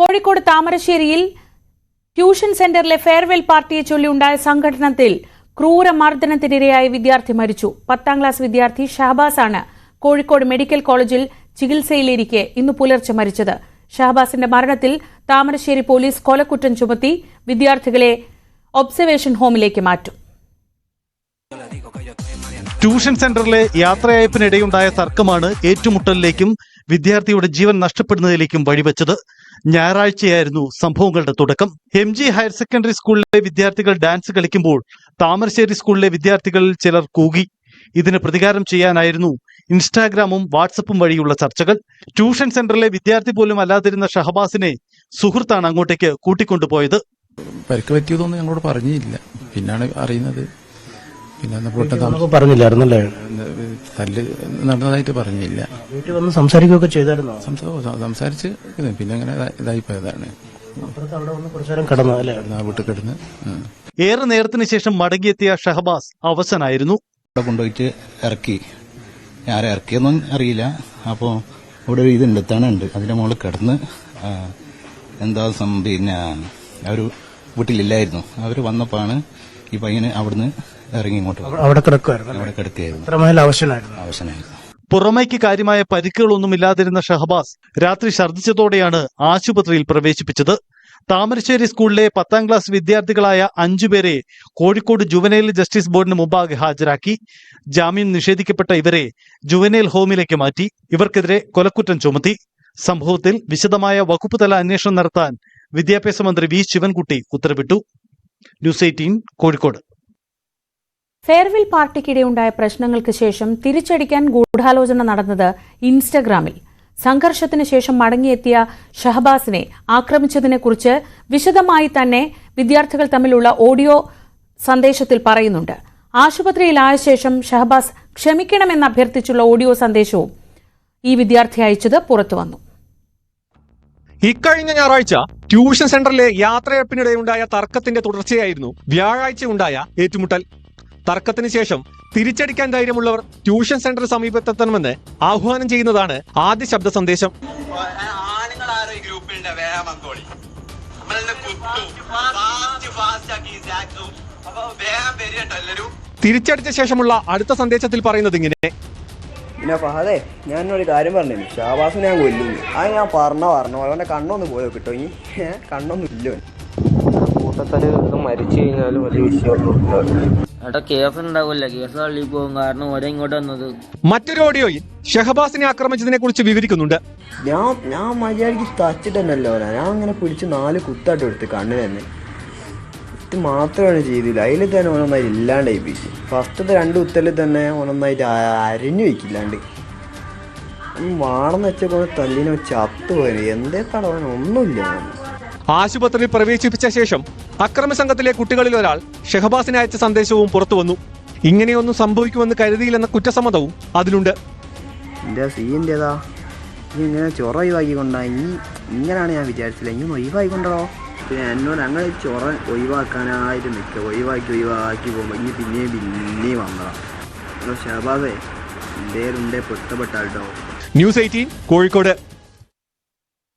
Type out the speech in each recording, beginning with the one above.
കോഴിക്കോട് താമരശ്ശേരിയിൽ ട്യൂഷൻ സെന്ററിലെ ഫെയർവെൽ പാർട്ടിയെ ചൊല്ലിയുണ്ടായ സംഘടനത്തിൽ ക്രൂര ക്രൂരമർദ്ദനത്തിനിരയായ വിദ്യാർത്ഥി മരിച്ചു. പത്താം ക്ലാസ് വിദ്യാർത്ഥി ഷഹബാസ് ആണ് കോഴിക്കോട് മെഡിക്കൽ കോളേജിൽ ചികിത്സയിലിരിക്കെ ഇന്ന് പുലർച്ചെ മരിച്ചത്. ഷഹബാസിന്റെ മരണത്തിൽ താമരശ്ശേരി പോലീസ് കൊലക്കുറ്റം ചുമത്തി വിദ്യാർത്ഥികളെ ഒബ്സർവേഷൻ ഹോമിലേക്ക് മാറ്റും. ട്യൂഷൻ സെന്ററിലെ യാത്രയയപ്പിനിടെയുണ്ടായ തർക്കമാണ് ഏറ്റുമുട്ടലിലേക്കും വിദ്യാർത്ഥിയുടെ ജീവൻ നഷ്ടപ്പെടുന്നതിലേക്കും വഴിവെച്ചത്. ഞായറാഴ്ചയായിരുന്നു സംഭവങ്ങളുടെ തുടക്കം. എം ജി ഹയർ സെക്കൻഡറി സ്കൂളിലെ വിദ്യാർത്ഥികൾ ഡാൻസ് കളിക്കുമ്പോൾ താമരശ്ശേരി സ്കൂളിലെ വിദ്യാർത്ഥികളിൽ ചിലർ കൂകി. ഇതിന് പ്രതികാരം ചെയ്യാനായിരുന്നു ഇൻസ്റ്റാഗ്രാമും വാട്സപ്പും വഴിയുള്ള ചർച്ചകൾ. ട്യൂഷൻ സെന്ററിലെ വിദ്യാർത്ഥി പോലും അല്ലാതിരുന്ന ഷഹബാസിനെ സുഹൃത്താണ് അങ്ങോട്ടേക്ക് കൂട്ടിക്കൊണ്ടുപോയത്. പരിക്ക് പറ്റിയതൊന്നും ഞങ്ങളോട് പറഞ്ഞില്ല. പിന്നാണ് അറിയുന്നത്. പിന്നെ പറഞ്ഞില്ലായിരുന്നല്ലേ? തല്ല് നടന്നതായിട്ട് പറഞ്ഞില്ല. വീട്ടിൽ വന്ന് സംസാരിക്കുകയൊക്കെ ചെയ്തായിരുന്നോ? സംസാ- സംസാരിച്ച് പിന്നെ അങ്ങനെ ഇതാ- ഇതായി പോയതാണ്. അവിടെ വീട്ടിൽ കിടന്ന്. ഏറെ നേരത്തിന് ശേഷം മടങ്ങിയെത്തിയ ഷഹബാസ് അവസനായിരുന്നു. അവിടെ കൊണ്ടുപോയിട്ട് ഇറക്കി. ആരെ ഇറക്കിയൊന്നും അറിയില്ല. അപ്പോൾ ഇവിടെ ഒരു ഇതുണ്ട് തണുണ്ട്. അതിന്റെ മുകളിൽ കിടന്ന് എന്താ സം പിന്നെ അവർ വീട്ടിലില്ലായിരുന്നു. അവർ വന്നപ്പോഴാണ് ഈ പയ്യന് അവിടുന്ന് ഇറങ്ങി ഇങ്ങോട്ട് വന്നത്. അവിടെ കിടക്കുമായിരുന്നു അവിടെ കിടക്കുകയായിരുന്നു അത്രമേൽ ആവശ്യമായിരുന്നു. ആവശ്യമായിരുന്നു. പുറമേക്ക് കാര്യമായ പരിക്കുകളൊന്നുമില്ലാതിരുന്ന ഷഹബാസ് രാത്രി ഛർദ്ദിച്ചതോടെയാണ് ആശുപത്രിയിൽ പ്രവേശിപ്പിച്ചത്. താമരശ്ശേരി സ്കൂളിലെ പത്താം ക്ലാസ് വിദ്യാർത്ഥികളായ അഞ്ചുപേരെ കോഴിക്കോട് ജുവനൈൽ ജസ്റ്റിസ് ബോർഡിന് മുമ്പാകെ ഹാജരാക്കി. ജാമ്യം നിഷേധിക്കപ്പെട്ട ഇവരെ ജുവനൈൽ ഹോമിലേക്ക് മാറ്റി. ഇവർക്കെതിരെ കൊലക്കുറ്റം ചുമത്തി. സംഭവത്തിൽ വിശദമായ വകുപ്പ് തല അന്വേഷണം നടത്താൻ വിദ്യാഭ്യാസ മന്ത്രി വി ശിവൻകുട്ടി ഉത്തരവിട്ടു. News Eighteen Kozhikode. ഫെയർവെൽ പാർട്ടിക്കിടെയുണ്ടായ പ്രശ്നങ്ങൾക്ക് ശേഷം തിരിച്ചടിക്കാൻ ഗൂഢാലോചന നടന്നത് ഇൻസ്റ്റഗ്രാമിൽ. സംഘർഷത്തിന് ശേഷം മടങ്ങിയെത്തിയ ഷഹബാസിനെ ആക്രമിച്ചതിനെക്കുറിച്ച് വിശദമായി തന്നെ വിദ്യാർത്ഥികൾ തമ്മിലുള്ള ഓഡിയോ സന്ദേശത്തിൽ പറയുന്നുണ്ട്. ആശുപത്രിയിലായ ശേഷം ഷഹബാസ് ക്ഷമിക്കണമെന്ന് അഭ്യർത്ഥിച്ചുള്ള ഓഡിയോ സന്ദേശവും ഈ വിദ്യാർത്ഥി അയച്ചത് പുറത്തുവന്നു ഇക്കഴിഞ്ഞ ഞായറാഴ്ച ട്യൂഷൻ സെന്ററിലെ യാത്രയപ്പിനിടെയുണ്ടായ തർക്കത്തിന്റെ തുടർച്ചയായിരുന്നു വ്യാഴാഴ്ച ഉണ്ടായ ഏറ്റുമുട്ടൽ. തർക്കത്തിന് ശേഷം തിരിച്ചടിക്കാൻ ധൈര്യമുള്ളവർ ട്യൂഷൻ സെന്റർ സമീപത്തെത്തണമെന്ന് ആഹ്വാനം ചെയ്യുന്നതാണ് ആദ്യ ശബ്ദ സന്ദേശം. തിരിച്ചടിച്ച ശേഷമുള്ള അടുത്ത സന്ദേശത്തിൽ പറയുന്നത് ഇങ്ങനെ. പിന്നെ ഫഹദേ ഞാൻ ഒരു കാര്യം പറഞ്ഞു ഷാബാസ് ഞാൻ കൊല്ലുന്നു. അത് ഞാൻ പറഞ്ഞ പറഞ്ഞു അവന്റെ കണ്ണൊന്ന് പോയോ കിട്ടോ. ഇനി കണ്ണൊന്നും ഇല്ലോ ഇത് മരിച്ചു കഴിഞ്ഞാലും വലിയ വിഷയമൊന്നും എടാ കേസ് ഉണ്ടാവില്ല കേസ് തള്ളി പോകും. കാരണം ഓരോ ഇങ്ങോട്ട് വന്നത്. മറ്റൊരു ഓഡിയോയിൽ ഷഹബാസിനെ ആക്രമിച്ചതിനെ കുറിച്ച് വിവരിക്കുന്നുണ്ട്. ഞാൻ ഞാൻ മര്യാദയ്ക്ക് തച്ചിട്ടല്ലോ ഞാൻ അങ്ങനെ പിടിച്ച് നാല് കുത്തായിട്ട് എടുത്ത് കണ്ണിന് തന്നെ. ഇത് മാത്രമാണ് ചെയ്തില്ല അതിൽ തന്നെ ഓനൊന്നായി ഇല്ലാണ്ടായി പോയി ഫസ്റ്റത്തെ രണ്ട് കുത്തലിൽ തന്നെ ഓനൊന്നായിട്ട് അരഞ്ഞു വയ്ക്കില്ലാണ്ട് വാണെന്ന് വെച്ചപ്പോൾ തല്ലിനെ ചത്തു പോയത് എന്തേ തടവൻ ഒന്നുമില്ല. ആശുപത്രിയിൽ പ്രവേശിപ്പിച്ച ശേഷം അക്രമ സംഘത്തിലെ കുട്ടികളിൽ ഒരാൾ ഷെഹബാസിന് അയച്ച സന്ദേശവും പുറത്തു വന്നു. ഇങ്ങനെയൊന്നും സംഭവിക്കുമെന്ന് കരുതിയില്ലെന്ന കുറ്റസമ്മതവും അതിലുണ്ട്. എന്റെ സീന്റെതാ നീ ഇങ്ങനെ ചൊറ ഒഴിവാക്കിക്കൊണ്ടാ? ഇനി ഇങ്ങനെയാണ് ഞാൻ വിചാരിച്ചില്ല. ഇനി ഒഴിവാക്കിക്കൊണ്ടോ പിന്നെ എന്നോട് അങ്ങനെ ചൊറ ഒഴിവാക്കാനായിട്ട് നിൽക്കുക ഒഴിവാക്കി ഒഴിവാക്കി പോകുമ്പോൾ ഇനി പിന്നെയും പിന്നെയും വന്നതാ. ഹലോ ഷഹബാസേ എന്തേലുണ്ടേ ഉണ്ടേ ന്യൂസ് എയ്റ്റീൻ കോഴിക്കോട്.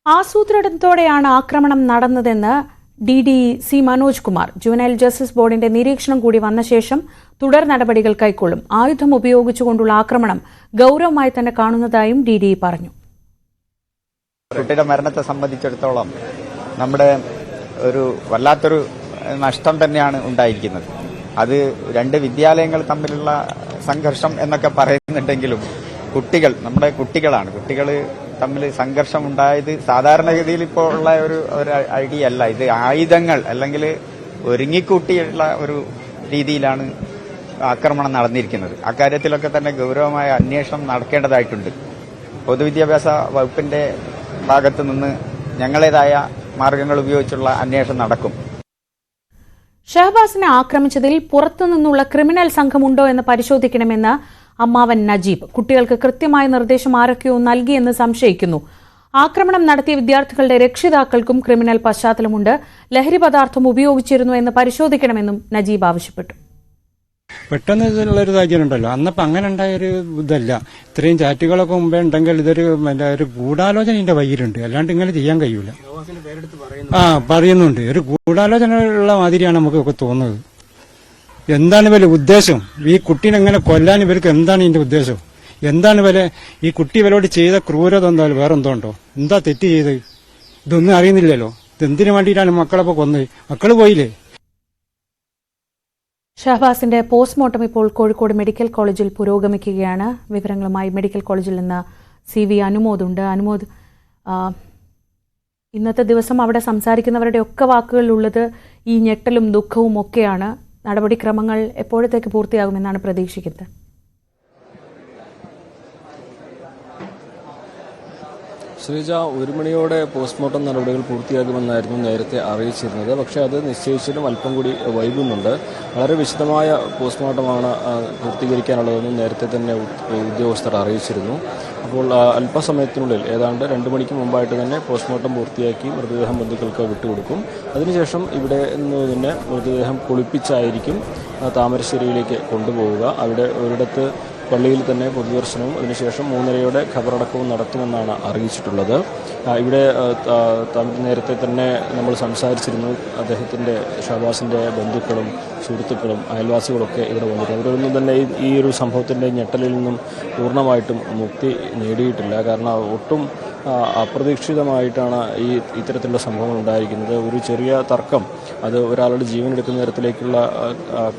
ആസൂത്രണത്തോടെയാണ് ആക്രമണം നടന്നതെന്ന് D D C Manoj Kumar. Juvenile justice ബോർഡിന്റെ നിരീക്ഷണം കൂടി വന്ന ശേഷം തുടർ നടപടികൾ കൈക്കൊള്ളും. ആയുധം ഉപയോഗിച്ചുകൊണ്ടുള്ള ആക്രമണം ഗൌരവമായി തന്നെ കാണുന്നതായും ഡി ഡി പറഞ്ഞു. കുട്ടിയുടെ മരണത്തെ സംബന്ധിച്ചിടത്തോളം നമ്മുടെ ഒരു വല്ലാത്തൊരു നഷ്ടം തന്നെയാണ് ഉണ്ടായിരിക്കുന്നത്. അത് രണ്ട് വിദ്യാലയങ്ങൾ തമ്മിലുള്ള സംഘർഷം എന്നൊക്കെ പറയുന്നുണ്ടെങ്കിലും കുട്ടികൾ നമ്മുടെ കുട്ടികളാണ്. കുട്ടികൾ തമ്മിൽ സംഘർഷം ഉണ്ടായത് സാധാരണഗതിയിൽ ഇപ്പോൾ ഉള്ള ഒരു ഒരു ഐഡിയ അല്ല. ഇത് ആയുധങ്ങൾ അല്ലെങ്കിൽ ഒരുങ്ങിക്കൂട്ടിയുള്ള ഒരു രീതിയിലാണ് ആക്രമണം നടന്നിരിക്കുന്നത്. അക്കാര്യത്തിലൊക്കെ തന്നെ ഗൗരവമായ അന്വേഷണം നടക്കേണ്ടതായിട്ടുണ്ട്. പൊതുവിദ്യാഭ്യാസ വകുപ്പിന്റെ ഭാഗത്ത് നിന്ന് ഞങ്ങളേതായ മാർഗങ്ങൾ ഉപയോഗിച്ചുള്ള അന്വേഷണം നടക്കും. ഷഹബാസിനെ ആക്രമിച്ചതിൽ പുറത്തുനിന്നുള്ള ക്രിമിനൽ സംഘമുണ്ടോ എന്ന് പരിശോധിക്കണമെന്ന് അമ്മാവൻ നജീബ്. കുട്ടികൾക്ക് കൃത്യമായ നിർദ്ദേശം ആരൊക്കെയോ നൽകിയെന്ന് സംശയിക്കുന്നു. ആക്രമണം നടത്തിയ വിദ്യാർത്ഥികളുടെ രക്ഷിതാക്കൾക്കും ക്രിമിനൽ പശ്ചാത്തലമുണ്ട്. ലഹരി പദാർത്ഥം ഉപയോഗിച്ചിരുന്നു എന്ന് പരിശോധിക്കണമെന്നും നജീബ് ആവശ്യപ്പെട്ടു. പെട്ടെന്ന് ഇതിലുള്ള ഒരു സാഹചര്യം ഉണ്ടല്ലോ അന്നപ്പോ അങ്ങനെ ഉണ്ടായ ഒരു ഇതല്ല. ഇത്രയും ചാറ്റുകളൊക്കെ മുമ്പേ ഉണ്ടെങ്കിൽ ഇതൊരു ഒരു ഗൂഢാലോചന ഇതിന്റെ വയ്യിലുണ്ട് അല്ലാണ്ട് ഇങ്ങനെ ചെയ്യാൻ കഴിയൂല. ആ പറയുന്നുണ്ട്. ഒരു ഗൂഢാലോചന ഉള്ള മാതിരിയാണ് നമുക്കൊക്കെ തോന്നുന്നത്. എന്താണ് ഇവരുടെ ഉദ്ദേശം? ഈ കുട്ടീനെ എങ്ങനെ കൊല്ലാൻ ഇവർക്ക് എന്താണ് ഇതിന്റെ ഉദ്ദേശം? എന്താണ് ഇവരെ ഈ കുട്ടി ഇവരോട് ചെയ്ത ക്രൂരത എന്തായാലും വേറെ എന്തോ ഉണ്ടോ? എന്താ തെറ്റ് ചെയ്ത് ഇതൊന്നും അറിയുന്നില്ലല്ലോ. ഇത് ഇതെന്തിനു വേണ്ടിയിട്ടാണ് മക്കളെ കൊന്നത്? മക്കൾ പോയില്ലേ? ഷഹബാസിന്റെ പോസ്റ്റ്മോർട്ടം ഇപ്പോൾ കോഴിക്കോട് മെഡിക്കൽ കോളേജിൽ പുരോഗമിക്കുകയാണ്. വിവരങ്ങളുമായി മെഡിക്കൽ കോളേജിൽ നിന്ന് സി വി ഉണ്ട് അനുമോദ് ഇന്നത്തെ ദിവസം അവിടെ സംസാരിക്കുന്നവരുടെ ഒക്കെ വാക്കുകളിലുള്ളത് ഈ ഞെട്ടലും ദുഃഖവും ഒക്കെയാണ്. നടപടിക്രമങ്ങൾ എപ്പോഴത്തേക്ക് പൂർത്തിയാകുമെന്നാണ് പ്രതീക്ഷിക്കുന്നത്? ശ്രീജ ഒരു മണിയോടെ പോസ്റ്റ്മോർട്ടം നടപടികൾ പൂർത്തിയാകുമെന്നായിരുന്നു നേരത്തെ അറിയിച്ചിരുന്നത്. പക്ഷേ അത് നിശ്ചയിച്ചതിനും അല്പം കൂടി വൈകുന്നുണ്ട്. വളരെ വിശദമായ പോസ്റ്റ്മോർട്ടമാണ് പൂർത്തീകരിക്കാനുള്ളതെന്ന് നേരത്തെ തന്നെ ഉദ്യോഗസ്ഥർ അറിയിച്ചിരുന്നു. അപ്പോൾ അല്പസമയത്തിനുള്ളിൽ ഏതാണ്ട് രണ്ട് മണിക്ക് മുമ്പായിട്ട് തന്നെ പോസ്റ്റ്മോർട്ടം പൂർത്തിയാക്കി മൃതദേഹം ബന്ധുക്കൾക്ക് വിട്ടുകൊടുക്കും. അതിനുശേഷം ഇവിടെ നിന്ന് തന്നെ മൃതദേഹം കുളിപ്പിച്ചായിരിക്കും താമരശ്ശേരിയിലേക്ക് കൊണ്ടുപോവുക. അവിടെ ഒരിടത്ത് പള്ളിയിൽ തന്നെ പൊതുദർശനവും അതിനുശേഷം മൂന്നരയോടെ ഖബറടക്കവും നടത്തുമെന്നാണ് അറിയിച്ചിട്ടുള്ളത്. ഇവിടെ നേരത്തെ തന്നെ നമ്മൾ സംസാരിച്ചിരുന്നു അദ്ദേഹത്തിന്റെ ഷഹബാസിന്റെ ബന്ധുക്കളും സുഹൃത്തുക്കളും അയൽവാസികളൊക്കെ ഇവിടെ വന്നിട്ടുണ്ട് അവരൊന്നും തന്നെ ഈ- ഒരു സംഭവത്തിന്റെ ഞെട്ടലിൽ നിന്നും പൂർണമായിട്ടും മുക്തി നേടിയിട്ടില്ല. കാരണം ഒട്ടും അപ്രതീക്ഷിതമായിട്ടാണ് ഈ ഇത്തരത്തിലുള്ള സംഭവങ്ങൾ ഉണ്ടായിരിക്കുന്നത്. ഒരു ചെറിയ തർക്കം. അത് ഒരാളുടെ ജീവൻ എടുക്കുന്ന തരത്തിലേക്കുള്ള ആ,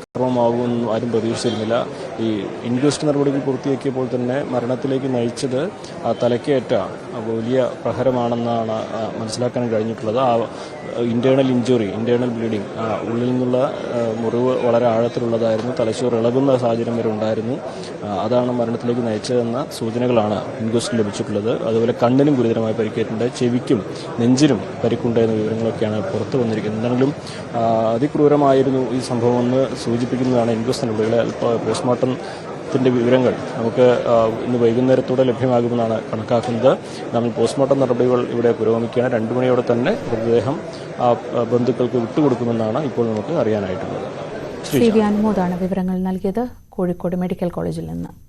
ആരും പ്രതീക്ഷിച്ചിരുന്നില്ല. ഈ ഇൻക്വസ്റ്റ് നടപടികൾ പൂർത്തിയാക്കിയപ്പോൾ തന്നെ മരണത്തിലേക്ക് നയിച്ചത് തലക്കേറ്റ വലിയ പ്രഹരമാണെന്നാണ് മനസ്സിലാക്കാൻ കഴിഞ്ഞിട്ടുള്ളത്. ആ ഇന്റേണൽ ഇഞ്ചുറി ഇന്റേണൽ ബ്ലീഡിങ് ഉള്ളിൽ നിന്നുള്ള മുറിവ് വളരെ ആഴത്തിലുള്ളതായിരുന്നു. തലച്ചോർ ഇളകുന്ന സാഹചര്യം വരെ ഉണ്ടായിരുന്നു. അതാണ് മരണത്തിലേക്ക് നയിച്ചതെന്ന സൂചനകളാണ് ഇൻക്വസ്റ്റ് ലഭിച്ചിട്ടുള്ളത്. അതുപോലെ കണ്ണിനും ഗുരുതരമായി പരിക്കേറ്റിട്ടുണ്ട്. ചെവിക്കും നെഞ്ചിനും പരിക്കുണ്ട് എന്ന വിവരങ്ങളൊക്കെയാണ് പുറത്തു വന്നിരിക്കുന്നത്. എന്തെങ്കിലും അതിക്രൂരമായിരുന്നു ഈ സംഭവം എന്ന് സൂചിപ്പിക്കുന്നതാണ് ഇൻക്വസ്റ്റ് നടപടികളെ പോസ്റ്റ്മോർട്ടം ത്തിന്റെ വിവരങ്ങൾ. നമുക്ക് ഇന്ന് വൈകുന്നേരത്തോടെ ലഭ്യമാകുമെന്നാണ് കണക്കാക്കുന്നത്. നമ്മൾ പോസ്റ്റ്മോർട്ടം നടപടികൾ ഇവിടെ പുരോഗമിക്കുകയാണ്. രണ്ടു മണിയോടെ തന്നെ മൃതദേഹം ആ, ബന്ധുക്കൾക്ക് വിട്ടുകൊടുക്കുമെന്നാണ് ഇപ്പോൾ നമുക്ക് അറിയാനായിട്ടുള്ളത്. ശ്രീ അനുമോദാണ് വിവരങ്ങൾ നൽകിയത്. കോഴിക്കോട് മെഡിക്കൽ കോളേജിൽ നിന്ന്.